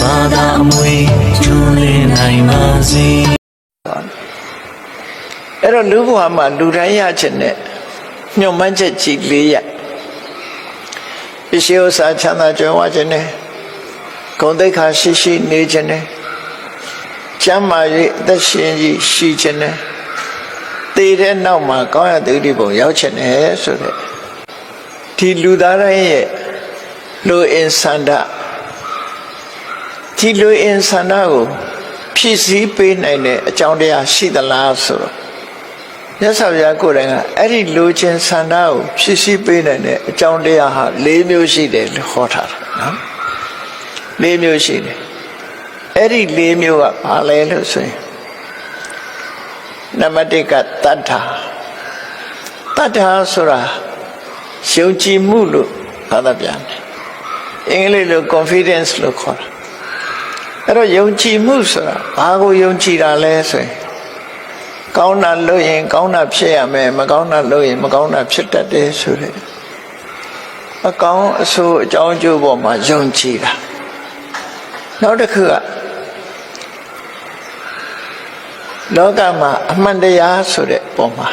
ဘာသာအမွေကျွလင်းနိုင်ပါစေအဲ့တော့လူဘဝမှာလူတိုင်းရခြင်းနဲ့ညှို့မှန်းချက်ကြီး၄ရပစ္စည်းဥစ္စာချမ်းသာကြွယ်ဝခြင်းနဲ့ဂုဏ်သိက္ခာရှိရှိနေခြင်းနဲ့ကျမ်းမာရေးအသက်ရှင်ကြီးရှိခြင်းနဲ့တည်တဲ့နောက်မှာကောင်းရတဲ့ဒီပုံရောက်ခြင်းနဲ့ဆိုတဲ့ဒီလူသားတိုင်းရဲ့လူအင်ဆန္ဒ ဒီလူအင်ဆန္ဒကိုဖြည့်ဆည်းပေးနိုင်တဲ့အကြောင်းတရားရှိသလားဆိုတော့မြတ်စွာဘုရားကိုယ်တိုင်ကအဲ့ဒီလူချင်းဆန္ဒကိုဖြည့်ဆည်းပေးနိုင်တဲ့အကြောင်းတရားဟာ၄မျိုးရှိတယ်လို့ဟောထားတာနော်၄မျိုးရှိတယ်အဲ့ဒီ၄မျိုးကဘာလဲလို့ဆိုရင်နံပါတ်1ကတတ္ထာတတ္ထာဆိုတာယုံကြည်မှုလို့ဘာသာပြန်တယ်အင်္ဂလိပ်လို confidence လို့ခေါ်တာ အဲ့တော့ယုံကြည်မှုဆိုတာဘာကိုယုံကြည်တာလဲဆိုရင်ကောင်းတာလုပ်ရင် ကောင်းတာဖြစ်ရမယ်မကောင်းတာလုပ်ရင်မကောင်းတာဖြစ်တတ်တယ်ဆိုတဲ့အကောင်းအဆိုးအကြောင်းအကျိုးပေါ်မှာယုံကြည်တာနောက်တစ်ခုကလောကမှာအမှန်တရားဆိုတဲ့ပုံမှာ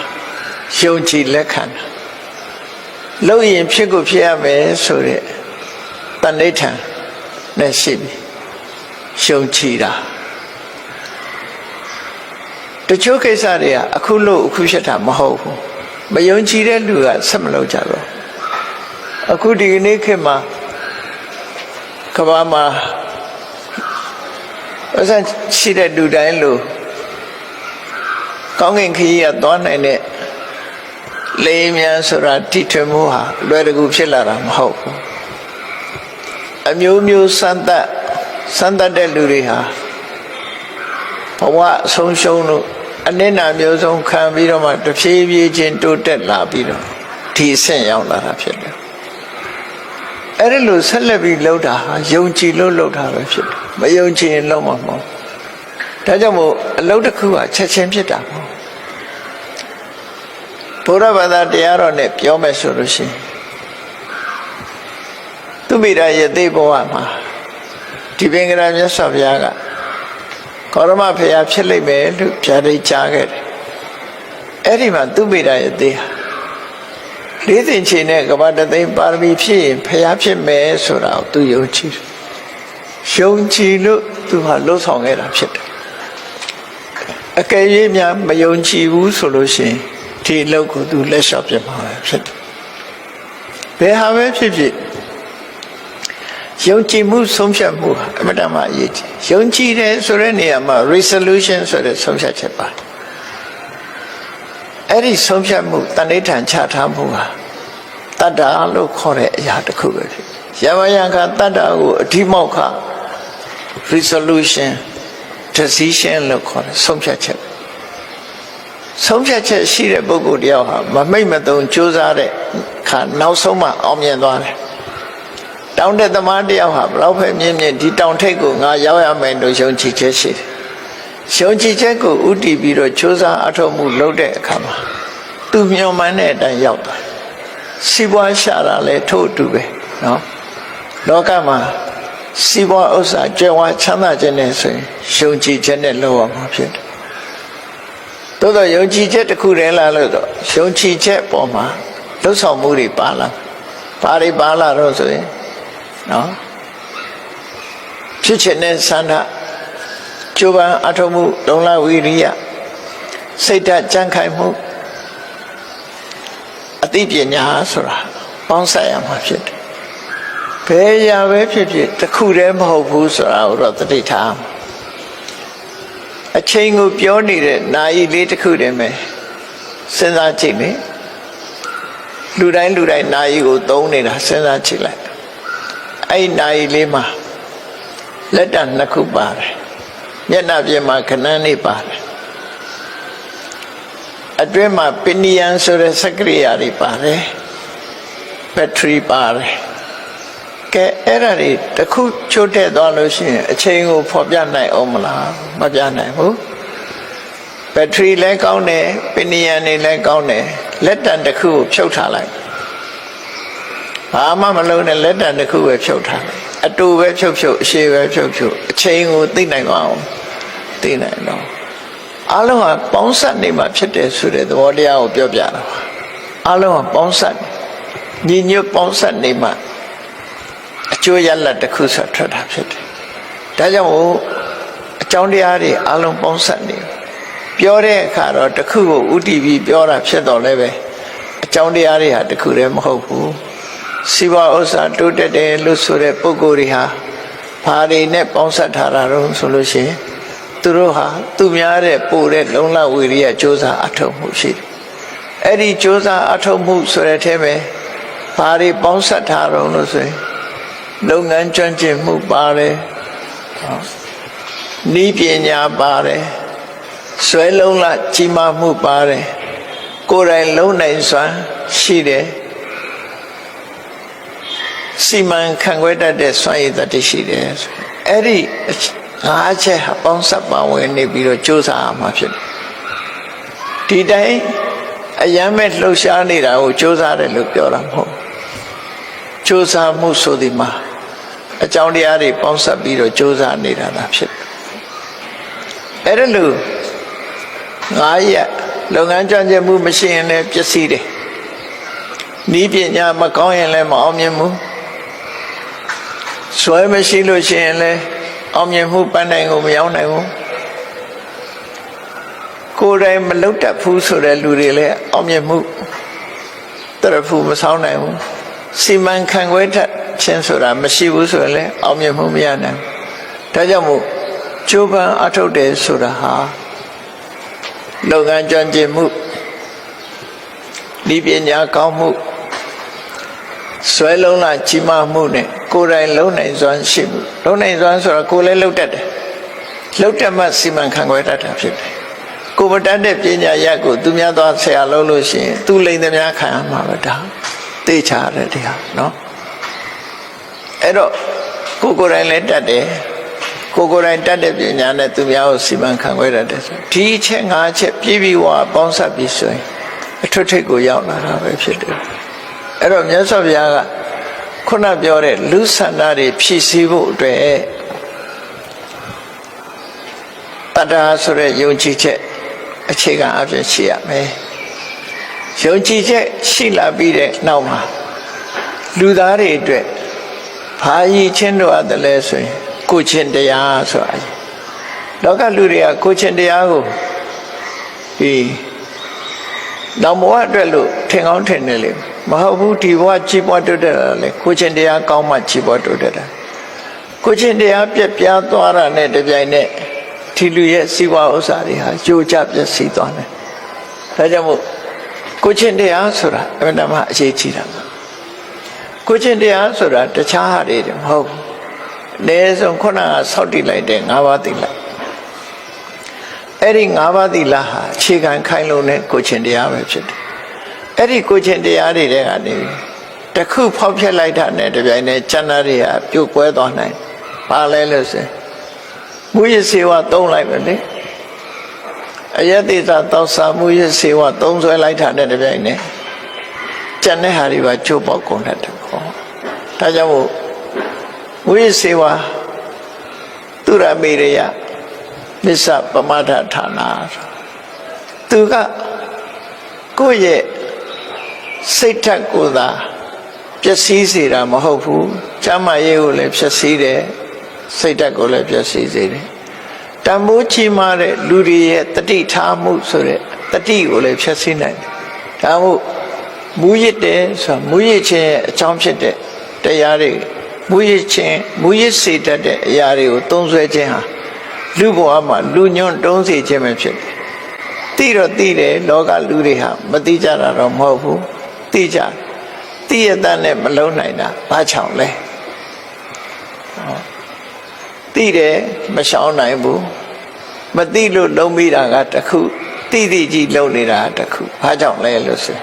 ယုံကြည်လက်ခံတာလုပ်ရင်ဖြစ်ကိုဖြစ်ရမယ်ဆိုတဲ့တဏိဋ္ဌာန်နဲ့ရှိပြီ ရှုံချီတာတချို့ကိစ္စတွေကအခုလို့အခုဖြစ်တာမဟုတ်ဘူးမယုံကြည်တဲ့လူကဆက်မလုပ်ကြတော့အခုဒီနေ့ခေတ်မှာကဘာမှာအစရှိတဲ့လူတိုင်းလို့ကောင်းကင်ခရီးကသွားနိုင်တဲ့လေမြန်ဆိုတာတိထွင်မှုဟာလွယ်တကူဖြစ်လာတာမဟုတ်ဘူးအမျိုးမျိုးစမ်းသပ် စမ်းသပ်တဲ့လူတွေဟာဘဝဆုံးရှုံးလို့အနစ်နာမျိုးစုံခံပြီးတော့မှတဖြည်းဖြည်းချင်းတိုးတက်လာပြီးတော့ဒီအဆင့်ရောက်လာတာဖြစ်တယ်အဲ့ဒီလိုဆက်လက်ပြီးလှုပ်တာဟာယုံကြည်လို့လှုပ်တာပဲဖြစ်တယ်မယုံကြည်ရင်လှုပ်မှာမဟုတ်ဒါကြောင့်မို့အလုပ်တစ်ခုကချက်ချင်းဖြစ်တာမဟုတ်ဘုရားဘာသာတရားတော်နဲ့ပြောမယ်ဆိုလို့ရှိရင်သူမိရာယသိဘဝမှာ ဒီပင်ကရာမြတ်စွာဘုရားကကောရမဖေယဖြစ်လိမ့်မယ်လို့ဗျာဒိတ်ကြားခဲ့တယ်အဲ့ဒီမှာသူမိရာယသိဟာလေးသိင်ချေနဲ့ကဘာတသိန်းပါရမီဖြစ်ရင်ဖျားဖြစ်မယ်ဆိုတာကိုသူယုံကြည်တယ်။ယုံကြည်လို့သူဟာလှုပ်ဆောင်ခဲ့တာဖြစ်တယ်။အကယ်၍များမယုံကြည်ဘူးဆိုလို့ရှိရင်ဒီအလုပ်ကိုသူလက်လျှော့ပြမှာပဲဖြစ်တယ်။ဘယ်ဟာပဲဖြစ်ဖြစ် ယုံကြည်မှုဆုံးဖြတ်မှုဟာအမတမအရေးကြီး။ယုံကြည်တယ်ဆိုတဲ့နေရာမှာ resolution ဆိုတဲ့ဆုံးဖြတ်ချက်ပါတယ်။အဲ့ဒီဆုံးဖြတ်မှုတဏိဋ္ဌာန်ချထားမှုဟာတတ္တာလို့ခေါ်တဲ့အရာတစ်ခုပဲဖြစ်ရမယံခတတ္တာကိုအဓိမောက္ခ resolution decision လို့ခေါ်တယ်ဆုံးဖြတ်ချက်ဆုံးဖြတ်ချက်ရှိတဲ့ပုဂ္ဂိုလ်တယောက်ဟာမမိတ်မသုံကြိုးစားတဲ့ခါနောက်ဆုံးမှအောင်မြင်သွားတယ် တောင်းတဲ့သမားတယောက်ဟာဘလောက်ပဲမြင့်မြင့်ဒီတောင်ထိပ်ကိုငါရောက်ရမယ်လို့ယုံကြည်ချက်ရှိတယ်ယုံကြည်ချက်ကိုဥတည်ပြီးတော့ကြိုးစားအထောက်မှုလုပ်တဲ့အခါမှာသူမျှော်မှန်းတဲ့အတိုင်းရောက်သွားစီးပွားရှာတာလဲထို့အတူပဲနော်လောကမှာစီးပွားဥစ္စာကြွယ်ဝချမ်းသာခြင်းနဲ့ဆိုရင်ယုံကြည်ချက်နဲ့လုပ်ရမှာဖြစ်တယ်သို့တော့ယုံကြည်ချက်တစ်ခုတည်းလားလို့တော့ယုံကြည်ချက်ပေါ်မှာလှုပ်ဆောင်မှုတွေပါလာဘာတွေပါလာတော့ဆိုရင် နော်ဖြစ်ခြင်းနဲ့ဆန္ဒကျိုးပန်းအထုံးမှုလုံလဝိရိယစိတ်ဓာတ်ကြံ့ခိုင်မှုအသိပညာဆိုတာပေါင်းဆက်ရမှာဖြစ်တယ်ဘယ်ရာပဲဖြစ်ဖြစ်တစ်ခုတည်းမဟုတ်ဘူးဆိုတာကိုတော့သတိထားအချိန်ကိုပြောနေတဲ့နာယီလေးတစ်ခုတည်းပဲစဉ်းစားကြည့်လေလူတိုင်းလူတိုင်းနာယီကိုသုံးနေတာစဉ်းစားကြည့်လိုက် အဲ့နာယီလေးမှာလက်တံနှစ်ခုပါတယ်မျက်နှာပြင်မှာခဏနေပါတယ်အတွင်းမှာပင်နီယန်ဆိုတဲ့စက္ကရိယာတွေပါတယ်ဘက်ထရီပါတယ်ကဲအဲ့ဒါတွေတစ်ခုချိုးတဲ့သွားလို့ရှိရင်အချိန်ကိုဖော်ပြနိုင်အောင်မလားမပြနိုင်ဘူးဘက်ထရီလည်းကောင်းတယ်ပင်နီယန်တွေလည်းကောင်းတယ်လက်တံတစ်ခုကိုဖြုတ်ထားလိုက် ဘာမှမလုံးနဲ့လက်တံတစ်ခုပဲဖြုတ်ထားလိုက်အတူပဲဖြုတ်ဖြုတ်အရှိပဲဖြုတ်ဖြုတ်အချိန်ကိုသိနိုင်ပါအောင်သိနိုင်တော့အလုံးဟာပေါင်းဆက်နေမှာဖြစ်တယ်ဆိုတဲ့သဘောတရားကိုပြောပြတာပါအလုံးဟာပေါင်းဆက်ညီညွတ်ပေါင်းဆက်နေမှာအကျိုးရလဒ်တစ်ခုဆိုထွက်တာဖြစ်တယ်ဒါကြောင့်မို့အကြောင်းတရားတွေအလုံးပေါင်းဆက်နေပြောတဲ့အခါတော့တစ်ခုကိုဥတည်ပြီးပြောတာဖြစ်တော့လည်းပဲအကြောင်းတရားတွေဟာတစ်ခုတည်းမဟုတ်ဘူး စီဝဥစ္စာတိုးတက်တယ်လို့ဆိုတဲ့ပုဂ္ဂိုလ်တွေဟာဘာတွေနဲ့ပေါင်းဆက်ထားတာတော့ဆိုလို့ရှိရင်သူတို့ဟာသူများတဲ့ပို့တဲ့လုံလဝီရိယစ조사အထောက်မှုရှိတယ်အဲ့ဒီစ조사အထောက်မှုဆိုတဲ့အထဲမှာဘာတွေပေါင်းဆက်ထားတော့လို့ဆိုရင်လုပ်ငန်းကျွမ်းကျင်မှုပါတယ်နီးပညာပါတယ်ဆွဲလုံးလကြီးမားမှုပါတယ်ကိုယ်တိုင်လုံးနိုင်စွမ်းရှိတယ် စီမံခန့်ခွဲတတ်တဲ့စွမ်းရည်တတ်တရှိတယ်အဲ့ဒီငါးချက်အပေါင်းဆက်ပါဝင်နေပြီးတော့ကြိုးစားရမှာဖြစ်တယ်ဒီတိုင်းအယံမဲ့လှုပ်ရှားနေတာကိုကြိုးစားတယ်လို့ပြောတာမဟုတ်ကြိုးစားမှုဆိုဒီမှာအကြောင်းတရားတွေပေါင်းဆက်ပြီးတော့ကြိုးစားနေတာသာဖြစ်တယ်အဲ့ဒါလို့ငါးရက်လုပ်ငန်းကြံ့ကြံ့မှုမရှိရင်လည်းပျက်စီးတယ်နီးပညာမကောင်းရင်လည်းမအောင်မြင်ဘူး ဆွဲမရှိလို့ရှိရင်လည်းအောင်မြင်မှုပန်းနိုင်ကိုမရောက်နိုင်ဘူးကိုယ်တိုင်မလုတ်တတ်ဘူးဆိုတဲ့လူတွေလည်းအောင်မြင်မှုတရဖူမဆောင်နိုင်ဘူးစီမံခန့်ခွဲတတ်ခြင်းဆိုတာမရှိဘူးဆိုရင်လည်းအောင်မြင်မှုမရနိုင်ဘူးဒါကြောင့်မို့ကျိုးပန်းအထုတ်တယ်ဆိုတာဟာလုပ်ငန်းကြံ့ကျင်မှုဒီပညာကောင်းမှု ဆွဲလုံးလာကြီးမားမှုနဲ့ကိုယ်တိုင်လုံနိုင်စွမ်းရှိမှုလုံနိုင်စွမ်းဆိုတာကိုယ်လည်းလုံတတ်တယ်လုံတတ်မှစီမံခန့်ခွဲတတ်တာဖြစ်တယ်ကိုယ်မတတ်တဲ့ပညာရက်ကိုသူများသွားဆရာလုံးလို့ရှိရင်သူလိမ့်သမျှခံရမှာပဲဒါသိချရတယ်တရားနော်အဲ့တော့ကိုယ်ကိုယ်တိုင်လည်းတတ်တယ်ကိုယ်ကိုယ်တိုင်တတ်တဲ့ပညာနဲ့သူများကိုစီမံခန့်ခွဲတတ်တယ်ဆိုဒီအချက်ငါးချက်ပြည့်ပြီးဝါပေါင်းစပ်ပြီးဆိုရင်အထွတ်ထိပ်ကိုရောက်လာတာပဲဖြစ်တယ် အဲ့တော့မြတ်စွာဘုရားကခုနပြောတဲ့လူဆန္ဒတွေဖြည့်ဆည်းဖို့အတွက်တတ္တာဆိုတဲ့ယုံကြည်ချက်အခြေခံအဖြစ်ရှိရမယ်ယုံကြည်ချက်ရှိလာပြီးတဲ့နောက်မှာလူသားတွေအတွက်ဘာရည်ချင်းတို့အပ်တယ်လဲဆိုရင်ကိုချင်းတရားဆိုတာလောကလူတွေကကိုချင်းတရားကိုဒီနောက်ဘဝအတွက်လို့ထင်ကောင်းထင်နေလေမ ဟုတ်ဘူးဒီဘဝကြီးပွားတိုးတက်တာလေကိုချင်းတရားကောင်းမှကြီးပွားတိုးတက်တာကိုချင်းတရားပြက်ပြားသွားတာနဲ့တပြိုင်နက်ဒီလူရဲ့စီးပွားဥစ္စာတွေဟာကြိုးကြပြက်စီးသွားတယ်ဒါကြောင့်မို့ကိုချင်းတရားဆိုတာအမှန်တမ်းအရေးကြီးတာကိုချင်းတရားဆိုတာတခြားဟာတွေမဟုတ်ဘူးအနည်းဆုံးခုနကဆောက်တည်လိုက်တဲ့၅ပါးသီလအဲ့ဒီ၅ပါးသီလဟာအခြေခံခိုင်လုံတဲ့ကိုချင်းတရားပဲဖြစ်တယ် အဲ့ဒီကိုချင်းတရားတွေတဲ့ကနေတခုဖောက်ဖျက်လိုက်တာနဲ့တပြိုင်နက်ကျန်တာတွေဟာပြုတ်ကွဲသွားနိုင်ပါလဲလို့ဆိုမူရစေဝသုံးလိုက်ပဲလေအယတိသာတောက်စာမူရစေဝသုံးဆွဲလိုက်တာနဲ့တပြိုင်နက်ကျန်တဲ့ဟာတွေပါချိုးပေါက်ကုန်တတ်တယ်ဟောဒါကြောင့်မို့ဝိစေဝသူရမေရယမစ္ဆပမဒဌာနာသူကကိုယ့်ရဲ့ စိတ်ထက်ကိုယ်သာပျက်စီးစေတာမဟုတ်ဘူးကျမ်းမာရေးကိုလည်းပျက်စီးတယ်စိတ်ဓာတ်ကိုလည်းပျက်စီးစေတယ်တန်ဖိုးချီးမားတဲ့လူတွေရဲ့တတိထားမှုဆိုတဲ့တတိကိုလည်းဖျက်ဆီးနိုင်တယ်ဒါမို့မူရစ်တယ်ဆိုမူရစ်ခြင်းရဲ့အကြောင်းဖြစ်တဲ့တရားတွေမူရစ်ခြင်းမူရစ်စေတတ်တဲ့အရာတွေကိုသုံးဆွဲခြင်းဟာလူဘဝမှာလူညွန့်တုံးစေခြင်းပဲဖြစ်တယ်သိတော့သိတယ်လောကလူတွေဟာမသိကြတာတော့မဟုတ်ဘူး သိကြသိရတဲ့နဲ့မလုံးနိုင်တာဘာချောင်လဲသိတယ်မရှောင်နိုင်ဘူးမသိလို့လုံးမိတာကတခုသိသိကြီးလုံးနေတာကတခုဘာကြောင့်လဲလို့ဆို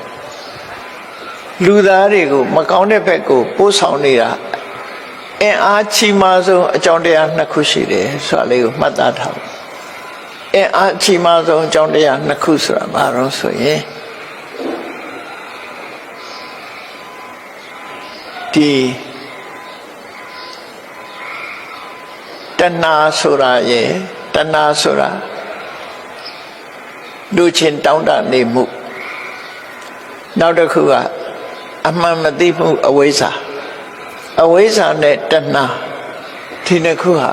လူသားတွေကိုမကောင်းတဲ့ဘက်ကိုပို့ဆောင်နေတာအင်အားချီးမားဆုံးအကြောင်းတရားနှစ်ခုရှိတယ်ဆိုတာလေးကိုမှတ်သားထားအင်အားချီးမားဆုံးအကြောင်းတရားနှစ်ခုဆိုတာဘာလို့ဆိုရင် ဒီတဏှာဆိုတာရဲ့တဏှာဆိုတာလူချင်းတောင်းတနေမှုနောက်တစ်ခုကအမှန်မသိမှုအဝိဇ္ဇာအဝိဇ္ဇာနဲ့တဏှာဒီနှစ်ခုဟာ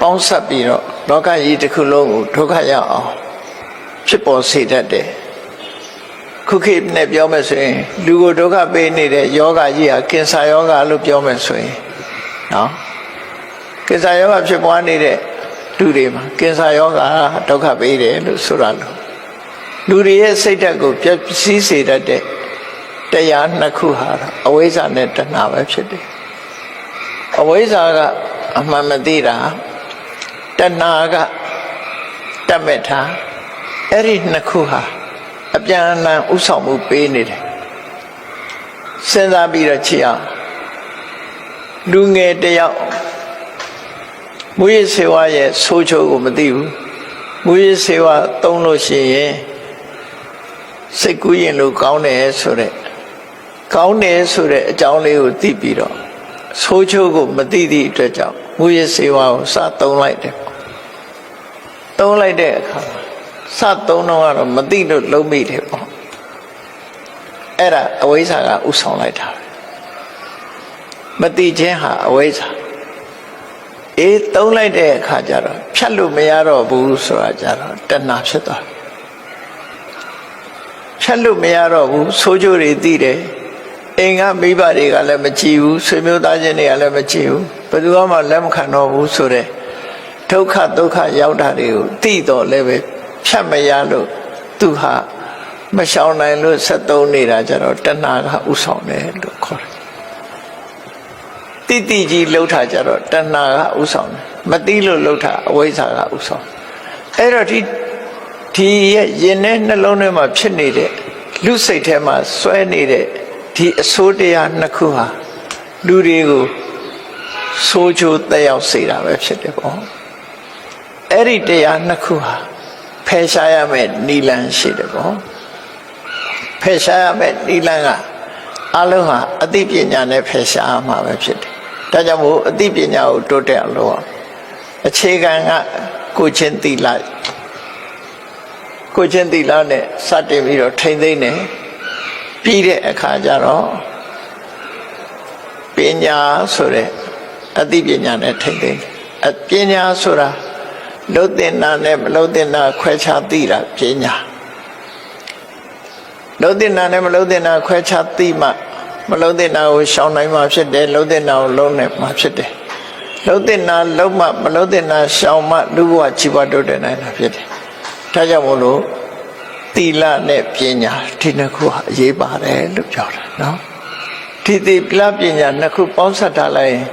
ပေါင်းစပ်ပြီးတော့လောကကြီးတစ်ခုလုံးကိုဒုက္ခရောက်အောင်ဖြစ်ပေါ်စေတတ်တယ် ခုခေတ်နဲ့ပြောမယ်ဆိုရင်လူကိုဒုက္ခပေးနေတဲ့ယောဂကြီးဟာကင်ဆာယောဂလို့ပြောမယ်ဆိုရင်နော်ကင်ဆာယောဂဖြစ်ပွားနေတဲ့လူတွေမှာကင်ဆာယောဂဒုက္ခပေးတယ်လို့ဆိုတာလို့လူတွေရဲ့စိတ်ဓာတ်ကိုပျက်စီးစေတတ်တဲ့တရားနှစ်ခုဟာအဝိဇ္ဇာနဲ့တဏှာပဲဖြစ်တယ်အဝိဇ္ဇာကအမှန်မသိတာတဏှာကတတ်မဲ့တာအဲ့ဒီနှစ်ခုဟာ အပြန်အလှန်ဥဆောင်မှုပေးနေတယ်စဉ်းစားပြီးတော့ကြည့်အောင်လူငယ်တယောက်မူရစေဝါရဲ့ဆိုးချိုးကိုမသိဘူးမူရစေဝါသုံးလို့ရှိရင်စိတ်ကူးရင်လို့ကောင်းတယ်ဆိုတဲ့ကောင်းတယ်ဆိုတဲ့အကြောင်းလေးကိုသိပြီးတော့ဆိုးချိုးကိုမသိသည့်အတွက်ကြောင့်မူရစေဝါကိုစသုံးလိုက်တယ်သုံးလိုက်တဲ့အခါ စသုံးတော့ကတော့မသိလို့လုံးမိတယ်ပေါ့အဲ့ဒါအဝိဇ္ဇာကဥဆောင်လိုက်တာမသိခြင်းဟာအဝိဇ္ဇာအေးသုံးလိုက်တဲ့အခါကျတော့ဖြတ်လို့မရတော့ဘူးဆိုတာကြတော့တဏှာဖြစ်သွားဖြတ်လို့မရတော့ဘူးဆိုးကြိုးတွေသိတယ်အိမ်ကမိဘတွေကလည်းမကြည့်ဘူးဆွေမျိုးသားချင်းတွေကလည်းမကြည့်ဘူးဘယ်သူမှလက်မခံတော့ဘူးဆိုတဲ့ဒုက္ခဒုက္ခရောက်တာတွေကိုသိတော့လည်းပဲ ဖြတ်မရလို့သူဟာမရှောင်နိုင်လို့ဆက်သုံးနေတာကြတော့တဏှာကဥဆောင်တယ်လို့ခေါ်တယ်တိတိကြီးလှုပ်တာကြတော့တဏှာကဥဆောင်တယ်မသိလို့လှုပ်တာအဝိဇ္ဇာကဥဆောင်အဲ့တော့ဒီဒီရဲ့ရင်ထဲနှလုံးထဲမှာဖြစ်နေတဲ့လူစိတ်ထဲမှာစွဲနေတဲ့ဒီအဆိုးတရားနှစ်ခုဟာလူတွေကိုဆိုးချိုးတက်ရောက်စေတာပဲဖြစ်တယ်ပေါ့အဲ့ဒီတရားနှစ်ခုဟာ ဖယ်ရှားရမယ့်နိလန်ရှိတယ်ပေါ့ဖယ်ရှားရမယ့်နိလန်ကအလုံးဟာအသိပညာနဲ့ဖယ်ရှားမှာပဲဖြစ်တယ်ဒါကြောင့်မို့အသိပညာကိုတိုးတက်အောင်လုပ်အောင်အခြေခံကကိုချင်းတိလိုက်ကိုချင်းတိလာနဲ့စတင်ပြီးတော့ထိမ့်သိမ့်နေပြီးတဲ့အခါကျတော့ပညာဆိုတဲ့အသိပညာနဲ့ထိမ့်သိမ့်အပညာဆိုတာ လှုပ်တင်တာနဲ့မလှုပ်တင်တာခွဲခြားသိတာပညာလှုပ်တင်တာနဲ့မလှုပ်တင်တာခွဲခြားသိမှမလှုပ်တင်တာကိုရှောင်နိုင်မှဖြစ်တယ်လှုပ်တင်တာကိုလုံးနိုင်မှဖြစ်တယ်လှုပ်တင်တာလုံးမှမလှုပ်တင်တာရှောင်မှလူဘဝជីវတိုးတက်နိုင်တာဖြစ်တယ်ဒါကြောင့်မို့လို့သီလနဲ့ပညာဒီနှစ်ခုဟာအရေးပါတယ်လို့ပြောတာနော်ဒီသီလပညာနှစ်ခုပေါင်းစပ်ထားလိုက်ရင်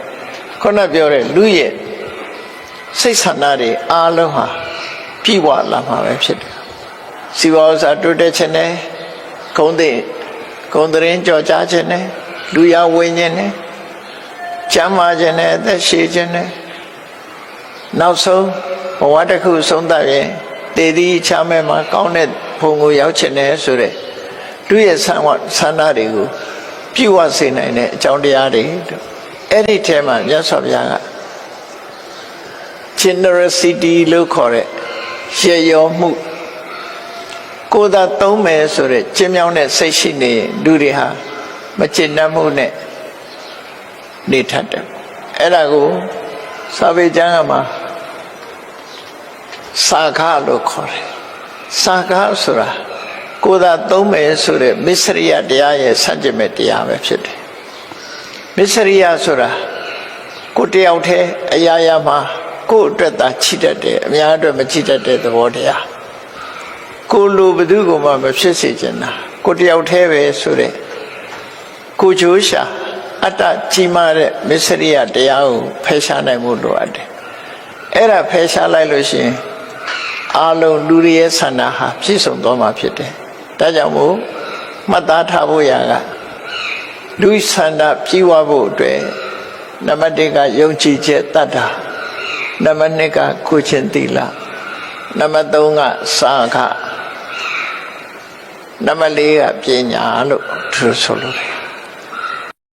ခုနပြောတဲ့လူရဲ့ စိတ်ဆန္ဒတွေအားလုံးဟာပြည့်ဝလာမှာပဲဖြစ်တယ်။စီဝါဥစ္စာတိုးတက်ခြင်းနဲ့ဂုံတဲ့ဂုံတရင်ကြော်ကြားခြင်းနဲ့လူရဝင်းခြင်းနဲ့ကျမ်းမာခြင်းနဲ့အသက်ရှည်ခြင်းနဲ့နောက်ဆုံးဘဝတစ်ခုဆုံးသတ်ရင်တည်တည်ချမဲ့မှာကောင်းတဲ့ဘုံကိုရောက်ခြင်းနဲ့ဆိုတဲ့လူရဲ့ဆန္ဒဆန္ဒတွေကိုပြည့်ဝစေနိုင်တဲ့အကြောင်းတရားတွေအဲ့ဒီထဲမှာမြတ်စွာဘုရားက generosity လို့ခေါ်တဲ့ရေရောမှုကိုယ်သာသုံးမယ်ဆိုတဲ့ကျင်းမြောင်းတဲ့စိတ်ရှိနေလူတွေဟာမကျင့်တတ်မှုနဲ့နေထတ်တယ်အဲ့ဒါကိုစာပေကျမ်းကမှာစာခလို့ခေါ်တယ်စာခဆိုတာကိုယ်သာသုံးမယ်ဆိုတဲ့မစ္စရိယတရားရဲ့ဆန့်ကျင်မဲ့တရားပဲဖြစ်တယ်မစ္စရိယဆိုတာကိုယ်တယောက်တည်းအရာရာမှာ ကိုယ့်အတွက်သာချစ်တတ်တယ်အများအတွက်မချစ်တတ်တဲ့သဘောတရားကိုလိုဘသူကမှမဖြစ်စေချင်တာကိုတယောက်တည်းပဲဆိုတဲ့ကိုချိုးရှာအတ္တကြီးမားတဲ့မစ္စရိယတရားကိုဖယ်ရှားနိုင်မှုလိုအပ်တယ်အဲ့ဒါဖယ်ရှားလိုက်လို့ရှိရင်အာလုံးလူတွေရဲ့ဆန္ဒဟာပြည့်စုံသွားမှာဖြစ်တယ်ဒါကြောင့်မို့မှတ်သားထားဖို့ရကလူဆန္ဒပြည့်ဝဖို့အတွက်နံပါတ်1ကယုံကြည်ချက်တတ်တာ နံပါတ်2ကကိုချင်းတိလနံပါတ်3ကစာခနံပါတ်4ကပညာလို့သူဆိုလို့တယ်